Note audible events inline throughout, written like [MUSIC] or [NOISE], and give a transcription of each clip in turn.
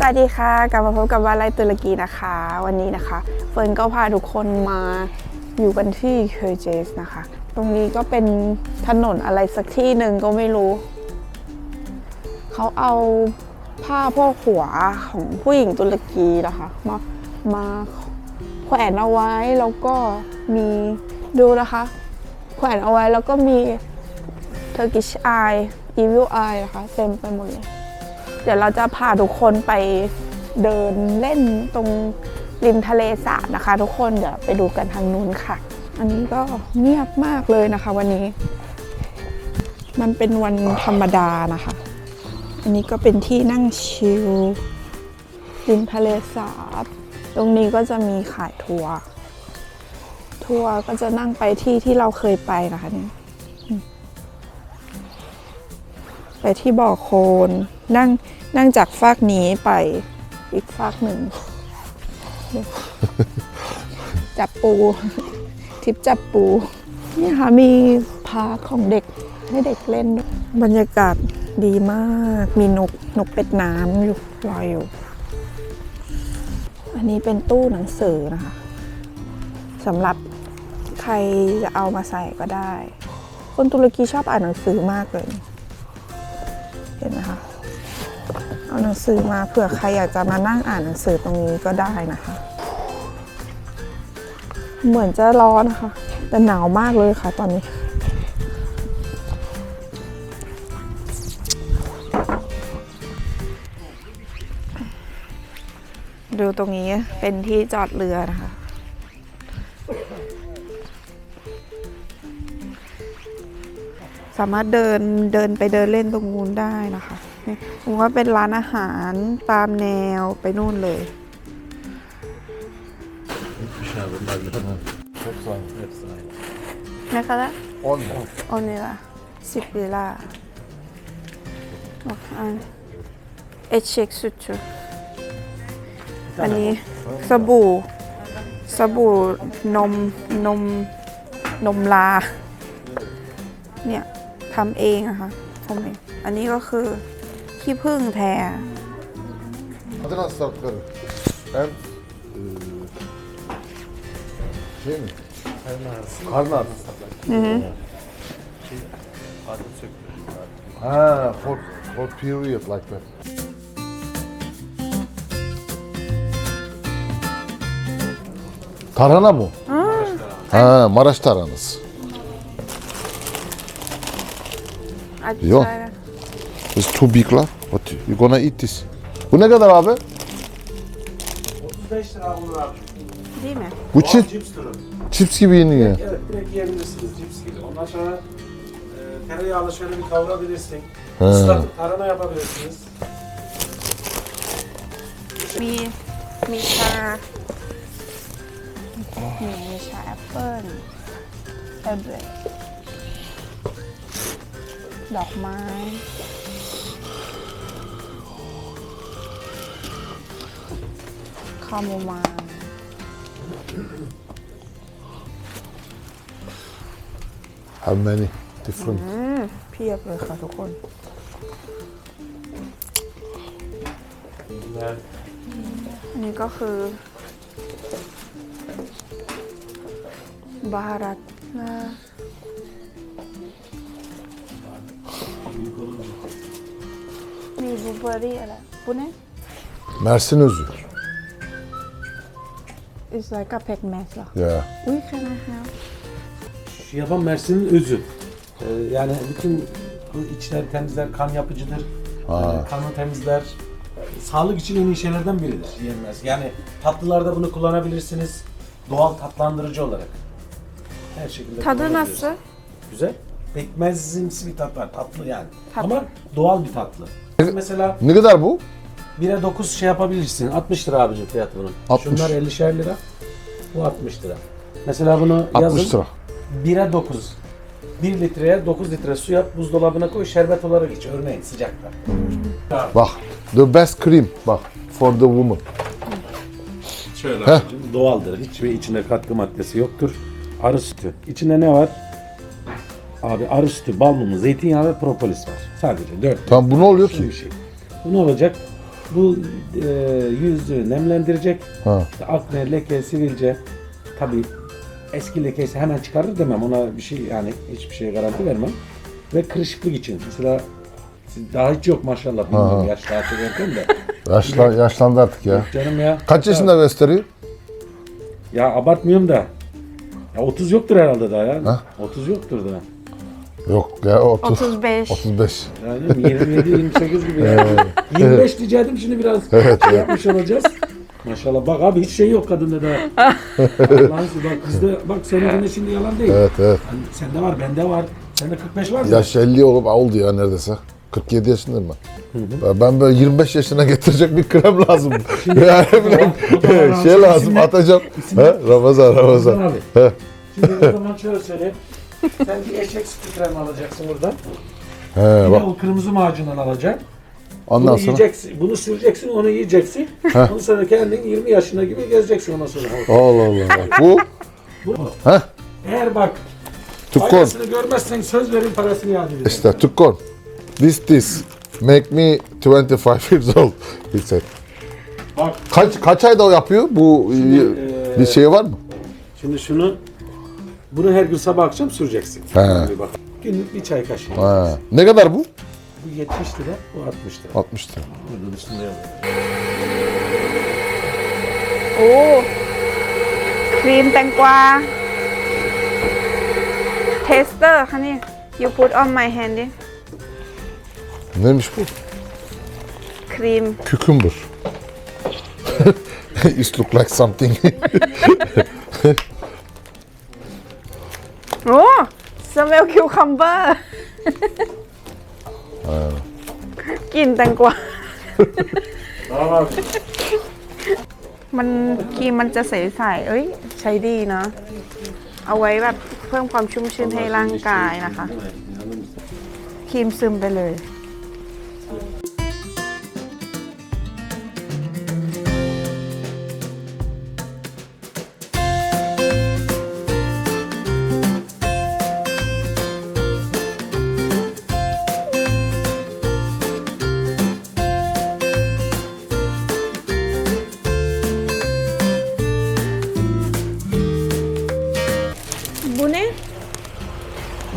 สวัสดีค่ะกลับมาพบกับวาไลตุรกีนะคะ วันนี้นะคะเฟิร์นก็พาทุกคนมาอยู่กันที่เคอร์เจสนะคะ ตรงนี้ก็เป็นถนนอะไรสักที่หนึ่งก็ไม่รู้ เขาเอาผ้าพวกหัวของผู้หญิงตุรกีนะคะมามาแขวนเอาไว้แล้วก็มีดูนะคะ แขวนเอาไว้แล้วก็มี Turkish Eye Evil Eye นะคะเต็มไปหมดเลย เดี๋ยวเราจะพาทุกคนไปเดินเล่นตรงริมทะเลสาบนะคะ ทุกคนเดี๋ยวไปดูกันทางนู้นค่ะ อันนี้ก็เงียบมากเลยนะคะ วันนี้ มันเป็นวันธรรมดานะคะ อันนี้ก็เป็นที่นั่งชิลริมทะเลสาบ ตรงนี้ก็จะมีขายทัวร์ทัวร์ก็จะนั่งไปที่ที่เราเคยไปนะคะเนี่ย ไปที่บ่อโคลนนั่งนั่งจากฟากนี้ไปอีกฟากหนึ่ง จับปูทริปจับปู นี่ค่ะมีพาร์คของเด็กให้เด็กเล่นด้วยบรรยากาศดีมาก มีนกนกเป็ดน้ำอยู่ลอยอยู่ อันนี้เป็นตู้หนังสือนะคะสำหรับใครจะเอามาใส่ก็ได้ คนตุรกีชอบอ่านหนังสือมากเลย เห็นไหมคะเอาหนังสือมาเผื่อใครอยากจะมานั่งอ่านหนังสือตรงนี้ก็ได้นะคะ เหมือนจะร้อนนะคะ แต่หนาวมากเลยค่ะตอนนี้ดูตรงนี้เป็นที่จอดเรือนะคะ สามารถเดินเดินไปเดินเล่นตรงนู้นได้นะคะนี่ผมว่าเป็นร้านอาหารตามแนวไปนู่นเลย Çok sağ ol. Hepsi aynı. นะคะละ10 lira. โอนี่ละสิบลีลาบอกอันเอชเชคสุดชูอันนี้สบู่สบู่นมนมนมลาเนี่ย ทำเองอะค่ะทำเองอันนี้ก็คือขี้ผึ้งแท้ Hadi lan sarpları. Ben eee şey mi? Karnı ağrısı. Ha, for, for period like that. Tarhana mı? Ha, Maraş tarhanası. Acı Yok. sayılır. It's too big la. What you gonna eat this? Bu ne kadar abi? 35 lira bunlar abi. Değil mi? Bu Doğal çift cips türü. chips gibi yeniyor. Evet direkt yiyebilirsiniz cips gibi. Ondan sonra e, tereyağlı şöyle bir kavurabilirsin. He. Islatıp tarhana yapabilirsiniz. มีมีชา มีชาแอปเปิ้ลแอปเปิ้ล ดอกไม้คาโมไมล์ How many different? เพียบเลยค่ะทุกคน Yani อันนี้ก็คือบารัตนา Mersin özü. It's like a pet pekmez. Yeah. We can have. Şu yaban Mersin'in özü. Ee, yani bütün bu içler temizler, kan yapıcıdır. Ha. Ee, kanı temizler. Sağlık için en iyi şeylerden biridir yenmez. Yani tatlılarda bunu kullanabilirsiniz. Doğal tatlandırıcı olarak. Her şekilde Tadı nasıl? Güzel. Pekmezimsi bir tat var. Tatlı yani. Tatlı. Ama doğal bir tatlı. Mesela Ne kadar bu? 1'e 9 şey yapabilirsin. 60 lira abicim fiyatı bunun. 60. Şunlar 50'şer lira. Bu 60 lira. Mesela bunu 60 yazın. lira. 1'e 9. 1 litreye 9 litre su yap, buzdolabına koy, şerbet olarak iç. Örneğin sıcakta. Bak. The best cream. Bak. For the woman. Şöyle abicim, doğaldır. Hiçbir içinde katkı maddesi yoktur. Arı sütü. İçinde ne var? Abi arı sütü, bal mumu, zeytinyağı ve propolis var. Sadece 4 Tamam bu ne oluyor ki? bir şey. Bu ne olacak? Bu e, yüzü nemlendirecek. Ha. Akne, leke, sivilce. Tabii eski lekeyse hemen çıkarır demem. Ona bir şey yani hiçbir şeye garanti vermem. Ve kırışıklık için. Mesela daha hiç yok maşallah. Bilmiyorum Ha. yaş tatil ederken de. Yaşlan, yaşlandı artık ya. Canım ya. Kaç yaşında gösteriyor? Ya abartmıyorum da. Ya 30 yoktur herhalde daha ya. Ha? 30 yoktur daha. Yok ya 30. 35. 35. Yani 27-28 gibi ya. 25 [LAUGHS] diyecektim şimdi biraz şey yapmış olacağız. Maşallah bak abi hiç şey yok kadında da. Allah'ın bak bizde bak senin de şimdi yalan değil. Evet evet. Hani sende var bende var. Sende 45 var mı? Yaş 50 olup oldu ya neredeyse. 47 yaşındayım ben. Ben böyle 25 yaşına getirecek bir krem lazım. [LAUGHS] yani da var, şey lazım ne? atacağım. İsim He? Ramazan Ramazan. Abi. He. Şimdi o zaman şöyle söyleyeyim. [LAUGHS] Sen bir eşek sütü kremi alacaksın buradan. He bak o kırmızı macundan alacaksın. ondan bunu sonra. yiyeceksin, bunu süreceksin, onu yiyeceksin. Ondan sonra kendin 20 yaşında gibi gezeceksin ondan sonra. Allah Allah. Bak, Bu Bu. Heh. Eğer bak Tukon. faydasını görmezsen söz verin parasını iade ederim. İşte Tukon. This this. Make me 25 years old. [LAUGHS] He said. Bak Kaç kaç ayda o yapıyor? Bu eee, bir şey var mı? şimdi şunu bunu her gün sabah akşam süreceksin. He. Yani bak, günlük bir çay kaşığı. Ha. Ne kadar bu? Bu 70 lira, bu 60 lira. 60 lira. Bunun üstünde yazıyor. โอ้ครีมแตงกวา เทสเตอร์ค่ะนี่ you put on my hand ดิ Neymiş bu? ครีม Cucumber. [LAUGHS] It look like something. [LAUGHS] เมลคิวคัมเบอร์กลิ่นแตงกวา Tamam. มันครีมมันจะใสๆ เอ้ย ใช้ดีเนาะ เอาไว้แบบเพิ่มความชุ่มชื้นให้ร่างกายนะคะ ครีมซึมไปเลย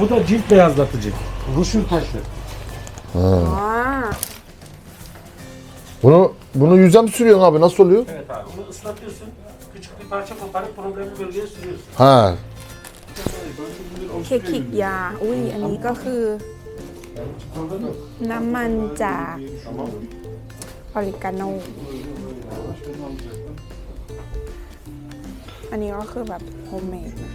Bu da cilt beyazlatıcı. Ruşur taşı. Aa, bunu bunu yüze mi sürüyorsun abi? Nasıl oluyor? Evet abi bunu ıslatıyorsun. Küçük bir parça koparıp problemli bölgeye sürüyorsun. Ha. เคคิกยา อุ้ย อันนี้ก็คือ น้ำมันจากออริกาโน อันนี้ก็คือแบบโฮมเมดนะ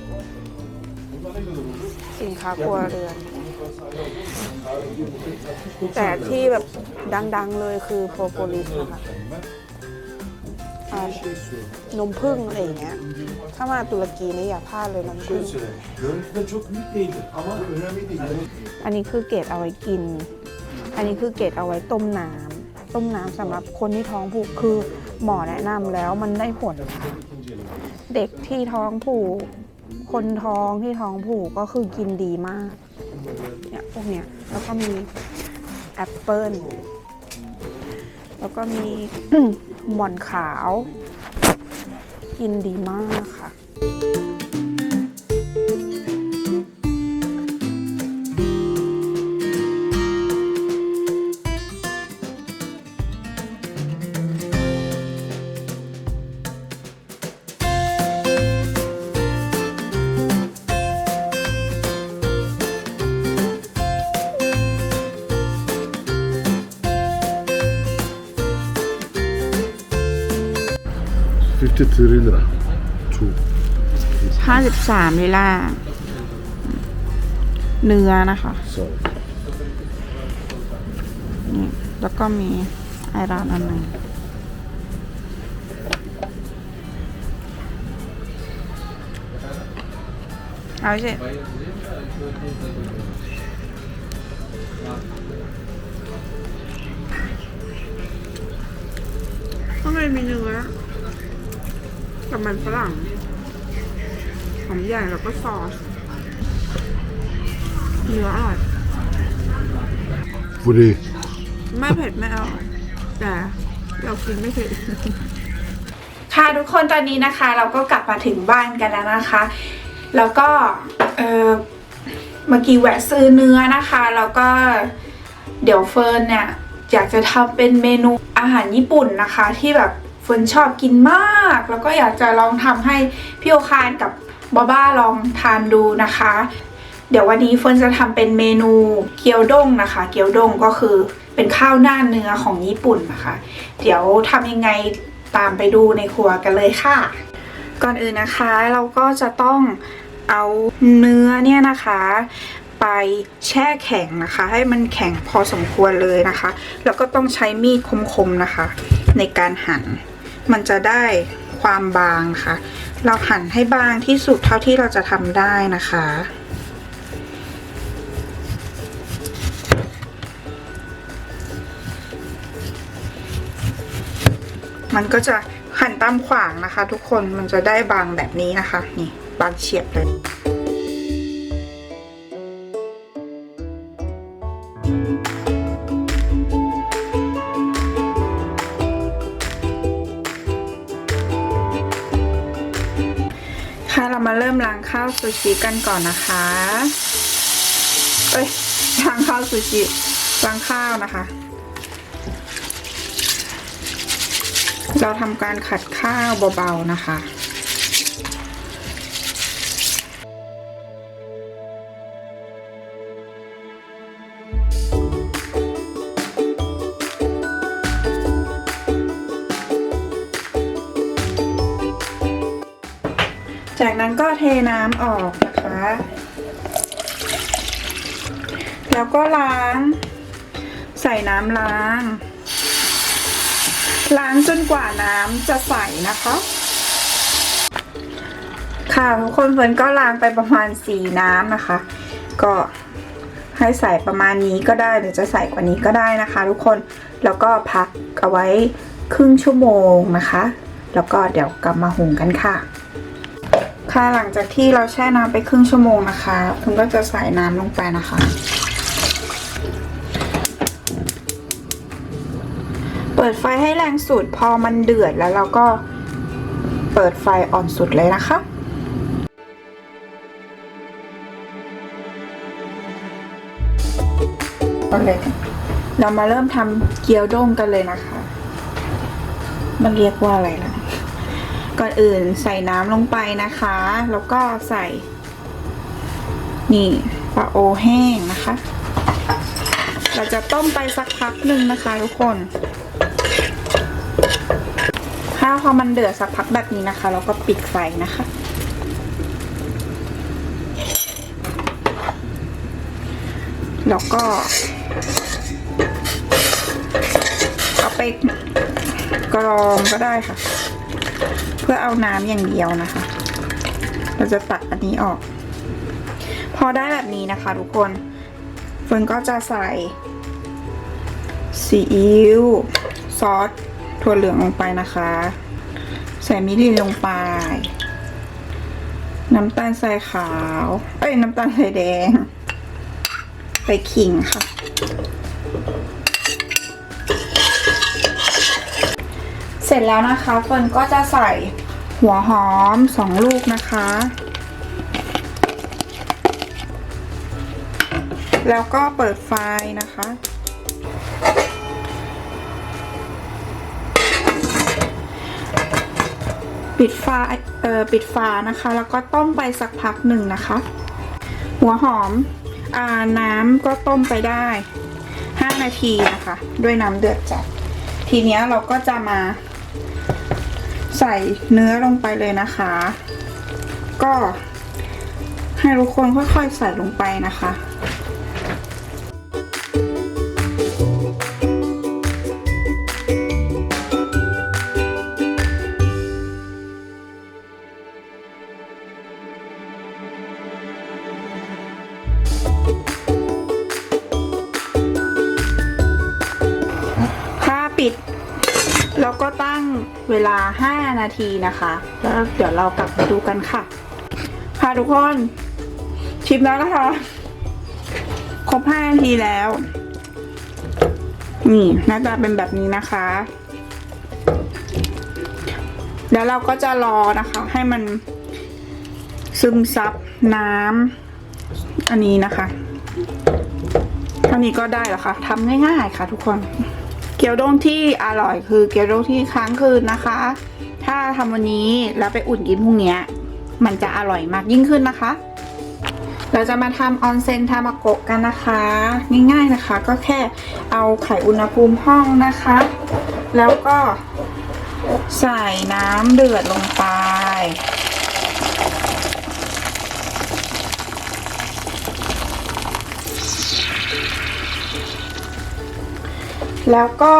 สินค้าครัวเรือน แต่ที่แบบดังๆเลยคือโพโพลิสนะคะอ่านมผึ้งอะไรอย่างเงี้ย ถ้ามาตุรกีนี่อย่าพลาดเลยนมผึ้ง Görüntüde çok büyük değildi ama önemli değil. อันนี้คือเกรดเอาไว้กิน อันนี้คือเกรดเอาไว้ต้มน้ำ ต้มน้ำสำหรับคนที่ท้องผูกคือหมอแนะนำแล้วมันได้ผลค่ะ เด็กที่ท้องผูก คนท้องที่ท้องผูกก็คือกินดีมากเนี่ยพวกเนี้ยแล้วก็มีแอปเปิลแล้วก็มีหม่อนขาว กินดีมากค่ะ 53 lira. Two. ห้าสิบสามลิล่า เนื้อนะคะ Sorry. นี่แล้วก็มีไอรานอันหนึ่งเอาสิข้างในมีเนื้อ กับมันฝรั่งหอมใหญ่แล้วก็ซอสเนื้ออร่อย Free. ไม่เผ็ดไม่อร่อยแต่เรากินไม่ถึงค่ะทุกคนตอนนี้นะคะ เราก็กลับมาถึงบ้านกันแล้วนะคะ แล้วก็เออเมื่อกี้แวะซื้อเนื้อนะคะ แล้วก็เดี๋ยวเฟิร์นเนี่ยอยากจะทำเป็นเมนูอาหารญี่ปุ่นนะคะ ที่แบบ เฟิร์นชอบกินมาก แล้วก็อยากจะลองทำให้พี่โอคานกับบาบ้าลองทานดูนะคะ เดี๋ยววันนี้เฟิร์นจะทำเป็นเมนูเกี๊ยวด้งนะคะ เกี๊ยวด้งก็คือเป็นข้าวหน้าเนื้อของญี่ปุ่นนะคะ เดี๋ยวทำยังไงตามไปดูในครัวกันเลยค่ะ ก่อนอื่นนะคะเราก็จะต้องเอาเนื้อเนี่ยนะคะ ไปแช่แข็งนะคะ ให้มันแข็งพอสมควรเลยนะคะ แล้วก็ต้องใช้มีดคมๆนะคะ ในการหั่น มันจะได้ความบางค่ะ เราหั่นให้บางที่สุดเท่าที่เราจะทำได้นะคะ มันก็จะหั่นตามขวางนะคะ ทุกคนมันจะได้บางแบบนี้นะคะ นี่บางเฉียบเลย มาเริ่มล้างข้าวซูชิกันก่อนนะคะ เอ้ยล้างข้าวซูชิล้างข้าวนะคะ เราทำการขัดข้าวเบาๆนะคะ เทน้ำออกนะคะ แล้วก็ล้าง ใส่น้ำล้าง ล้างจนกว่าน้ำจะใสนะคะ ค่ะทุกคนเฟิร์นก็ล้างไปประมาณสีน้ำนะคะ ก็ให้ใส่ประมาณนี้ก็ได้หรือจะใส่กว่านี้ก็ได้นะคะ ทุกคนแล้วก็พักเอาไว้ครึ่งชั่วโมงนะคะ แล้วก็เดี๋ยวกลับมาหุงกันค่ะ ค่ะหลังจากที่เราแช่น้ำไปครึ่งชั่วโมงนะคะ คุณก็จะใส่น้ำลงไปนะคะ เปิดไฟให้แรงสุดพอมันเดือดแล้วเราก็เปิดไฟอ่อนสุดเลยนะคะโอเคเรามาเริ่มทำเกี๊ยวด้งกันเลยนะคะ มันเรียกว่าอะไรนะ ก่อนอื่นใส่น้ำลงไปนะคะ แล้วก็ใส่ นี่ปลาโอแห้งนะคะ เราจะต้มไปสักพักหนึ่งนะคะทุกคน ถ้าพอมันเดือดสักพักแบบนี้นะคะ เราก็ปิดไฟนะคะ แล้วก็เอาไปกรองก็ได้ค่ะ เพื่อเอาน้ำอย่างเดียวนะคะ เราจะตัดอันนี้ออก พอได้แบบนี้นะคะทุกคนเฟิร์นก็จะใส่ซีอิ๊วซอสถั่วเหลืองลงไปนะคะ ใส่มิรินลงไป น้ำตาลทรายขาว เอ้ยน้ำตาลทรายแดงไปขิงค่ะ เส ร็จแล้วนะคะเฟิร์นก็จะใส่หัวหอมสองลูกนะคะ แล้วก็เปิดไฟนะคะ ปิดฝาเอ่อปิดฝานะคะ แล้วก็ต้มไปสักพักหนึ่งนะคะ หัวหอมอ่าน้ำก็ต้มไปได้ 5 นาทีนะคะ ด้วยน้ำเดือดจัดทีนี้เราก็จะมา ใส่เนื้อลงไปเลยนะคะ ก็ให้ทุกคนค่อยๆใส่ลงไปนะคะ นาทีนะคะ แล้วเดี๋ยวเรากลับมาดูกันค่ะ ค่ะทุกคน ชิมแล้วนะคะ ครบ5นาทีแล้ว นี่หน้าตาเป็นแบบนี้นะคะ แล้วเราก็จะรอนะคะ ให้มันซึมซับน้ำอันนี้นะคะเท่านี้ก็ได้แล้วค่ะทำง่ายๆค่ะทุกคน เกี๊ยวด้งที่อร่อยคือเกี๊ยวด้งที่ค้างคืนนะคะ ถ้าทำวันนี้แล้วไปอุ่นกินพรุ่งนี้มันจะอร่อยมากยิ่งขึ้นนะคะ เราจะมาทำออนเซนทามาโกะกันนะคะ ง่ายๆนะคะ ก็แค่เอาไข่อุณหภูมิห้องนะคะ แล้วก็ใส่น้ำเดือดลงไปแล้วก็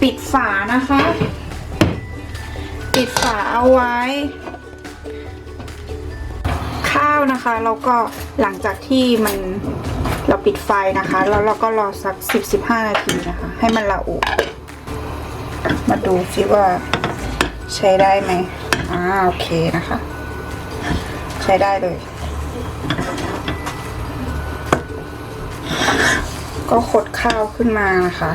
ปิดฝานะคะ ปิดฝาเอาไว้ ข้าวนะคะแล้วก็หลังจากที่มันเราปิดไฟนะคะ แล้วเราก็รอสัก 10-15 นาทีนะคะ ให้มันละอุมาดูซิว่าใช้ได้ไหมอ่าโอเคนะคะ ใช้ได้เลย ก็ขดข้าวขึ้นมานะคะ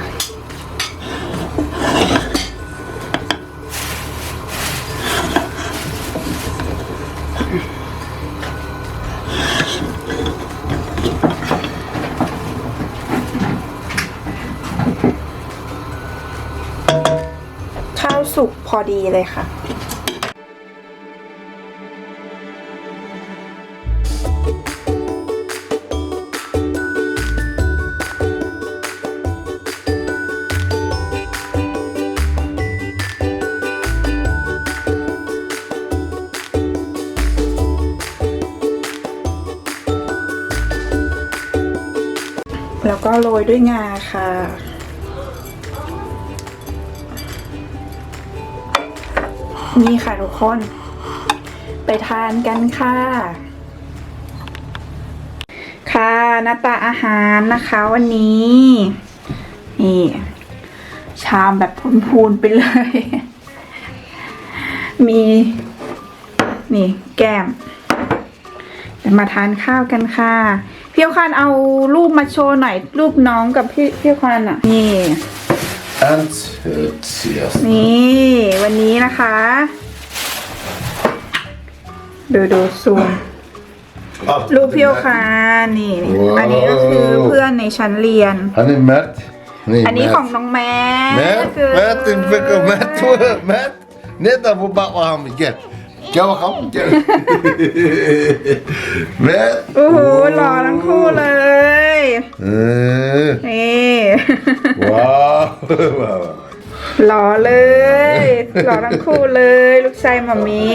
อดีเลยค่ะแล้วก็โรยด้วยงาค่ะ นี่ค่ะทุกคน ไปทานกันค่ะ ค่ะหน้าตาอาหารนะคะวันนี้ นี่ ชามแบบพูนๆไปเลย มี นี่แก้มมาทานข้าวกันค่ะ พี่ยวคันเอารูปมาโชว์หน่อยรูปน้องกับพี่พี่ยวคันอะ นี่ And it's yes. นี่วันนี้นะคะ ดูดูซูมรูปเพียวค่ะนี่ ว้าว อันนี้ก็คือเพื่อนในชั้นเรียน Hani Mert. Nee, อันนี้ Mert. ของน้องแม่ Mert, คือ Mert, ik ben Mert, Mert. Net dat we bakken Gel. Gel bakalım, gel. Mert. โอ้โหหล่อทั้งคู่เลย Ee, นี่ Wow. Wow. หล่อเลยหล่อทั้งคู่เลย ลูกชายหมามี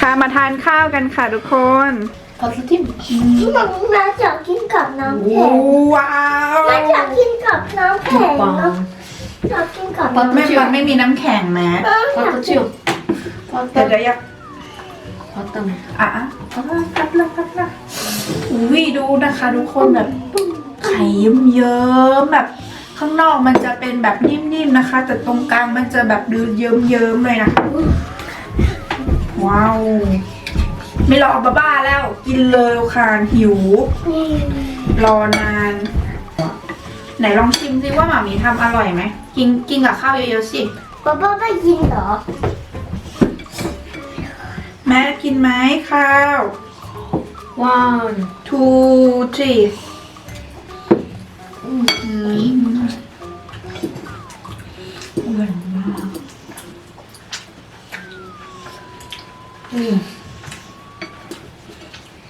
ค่ะมาทานข้าวกันค่ะทุกคน Patlatayım mı? แม่อยากกินกับน้ำแข็งว้าวแม่อยากกินกับน้ำแข็ง Bam. อยากกินกับไม่น้ำแข็งมันไม่มีน้ำแข็งแม้เอออยากกิน Patlatıyorum. เดี๋ยว Patlat. เดี๋ยว Bottom อะอะพับละพับละอุ้ยดูนะคะทุกคนแบบไข่เยิ้มๆแบบข้างนอกมันจะเป็นแบบนิ่มๆนะคะ แต่ตรงกลางมันจะแบบดูเยิ้มๆเลยนะว้าวไม่รอบ้าๆแล้ว กินเลยค่ะหิว รอนาน ไหนลองชิมซิว่าหมามีทำอร่อยไหมกินกินกับข้าวเยอะๆสิป๊าป๊าไม่กินเหรอ แม่กินไหมข้าว One. two three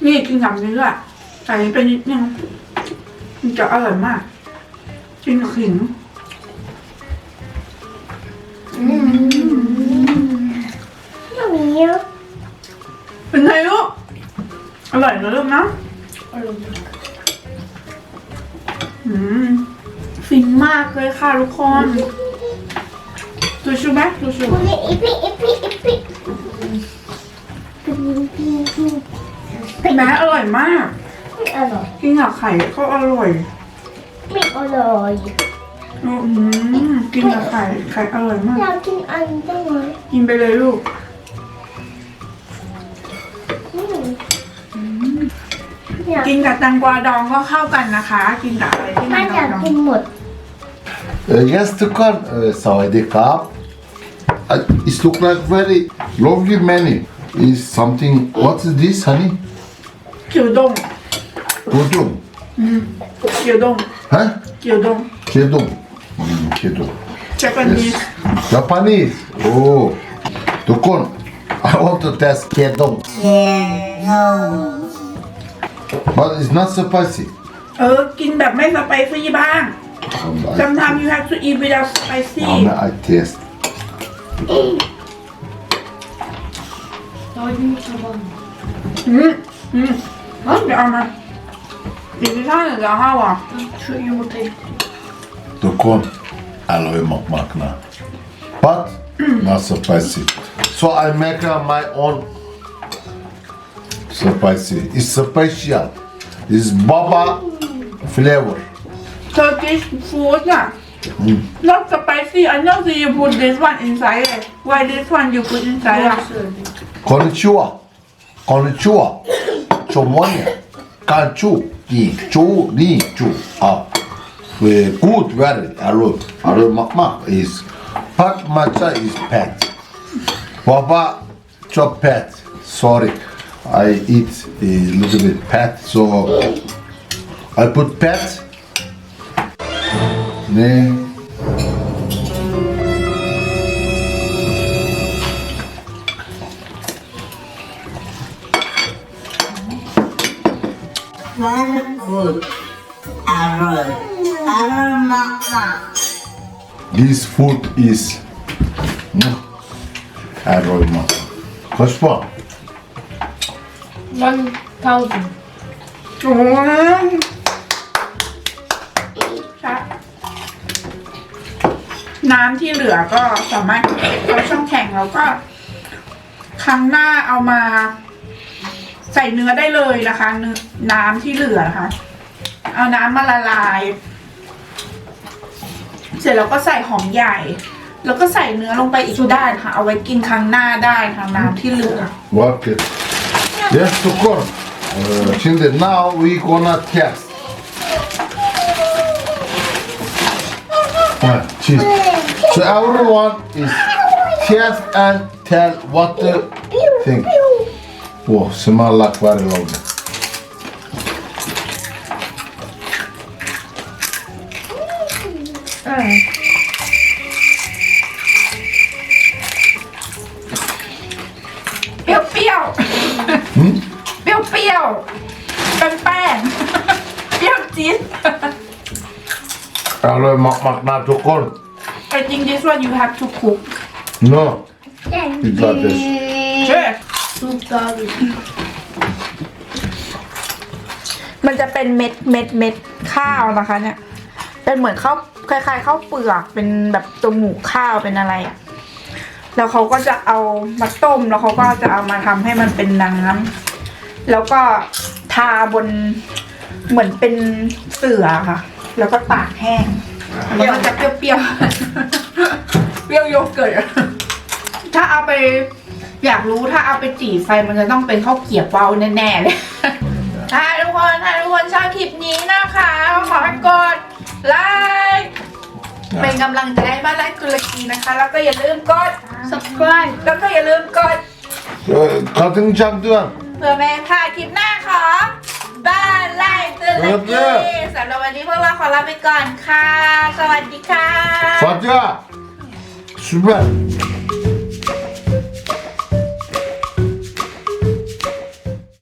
นี่กินกับนี้ด้วยใส่ไปนิดนึงมันจะอร่อยมาก กินกับขิง นะลูกนะอืมฟินมากเลยค่ะทุกคนดูชูไหมดูชูคุณนี่อีปีอีปีอีปีปีปีปีแม้อร่อยมากไม่อร่อยกินกับไข่ก็อร่อยไม่อร่อยอืมกินกับไข่ไข่อร่อยมากอยากกินอันได้ไหมกินไปเลยลูก กกินกับแตงกวาดองก็เข้ากันนะคะ กินกับอะไรที่มัแม่นอยากดองกินหมด Yes, Tukan. Evet, Saudi Kap. uh, it look like very lovely menu. Is something? What is this, honey? เกี๊ยวดง Kodong. เกี๊ยวดง Huh? เกี๊ยวดง Kedong. Hmm, kedong. Japanese Yes. Japanese. Oh. Dokon. I want to test kedong. But it's not spicy. เออ กินแบบไม่สไปซี่บ้าง Um, I, sometimes you have to eat without spicy now I taste. 나중에 잡아. อืมอืมเดี๋ยวเอามาอีกที่ท่านเดี๋ยวห้าวอ่ะ 추위 못해. Dokon. Aloe makmakna. But not spicy. So I make uh, my own spicy. It's special. It's baba flavor. So this food. Ah. Mm. Not spicy. I know that you put this one inside. Why this one you put inside? ah? Konnichiwa. Konnichiwa. Chomonya. Kanchu. Di. Chu. Ni. Chu. Ah. Eh, Good very. Arun. Arun makmak is pat matcha is pet. Baba chop pet. Sorry. I eat a little bit pet. So I put pet. Then. Arrow. Arrow mama. This food is aroma. Kaç puan? One thousand. โอ้ยใช่น้ำที่เหลือก็สามารถเอาช่องแข็งแล้วก็ ครั้งหน้าเอามา ใส่เนื้อได้เลยนะคะเนื้อน้ำที่เหลือนะคะ เอาน้ำมาละลาย เสร็จแล้วก็ใส่หอมใหญ่ แล้วก็ใส่เนื้อลงไปอีกได้ค่ะ เอาไว้กินครั้งหน้าได้ค่ะน้ำที่เหลือ Market. Yes, tukor. Ee, Şimdi now we gonna test. Ha, cheese. So everyone is test and tell what the think. Oh, smell like very lovely. เยหมาะมักนะทุกคน I think this one you have to cook. No you got this Sure. มันจะเป็นเม็ดเม็ดเม็ดข้าวนะคะเนี่ย เป็นเหมือนข้าวคล้ายๆข้าวเปลือก เป็นแบบตัวหมูข้าวเป็นอะไรอะ แล้วเขาก็จะเอามาต้ม แล้วเขาก็จะเอามาทำให้มันเป็นน้ำแล้วก็ทาบนเหมือนเป็นเสือค่ะ แล้วก็ตากแห้ง มันจะเปรี้ยวๆ เปรี้ยวโยเกิร์ตอะถ้าเอาไป อยากรู้ถ้าเอาไปจี่ไฟมันจะต้องเป็นข้าวเกรียบเว้าแน่ๆเลยถ้าทุกคนถ้าทุกคนชอบคลิปนี้นะคะ ขอให้กดไลค์เป็นกำลังใจให้บ้านไลค์ตุรกีนะคะ แล้วก็อย่าลืมกด Subscribe. แล้วก็อย่าลืมกด Ee, Kadın çaktıran. เพื่อแม่พลาดคลิปหน้าของ บ้านไล่ตุรกีสำหรับวันนี้พวกเราขอลาไปก่อนค่ะ สวัสดีค่ะ Fatya. Süper.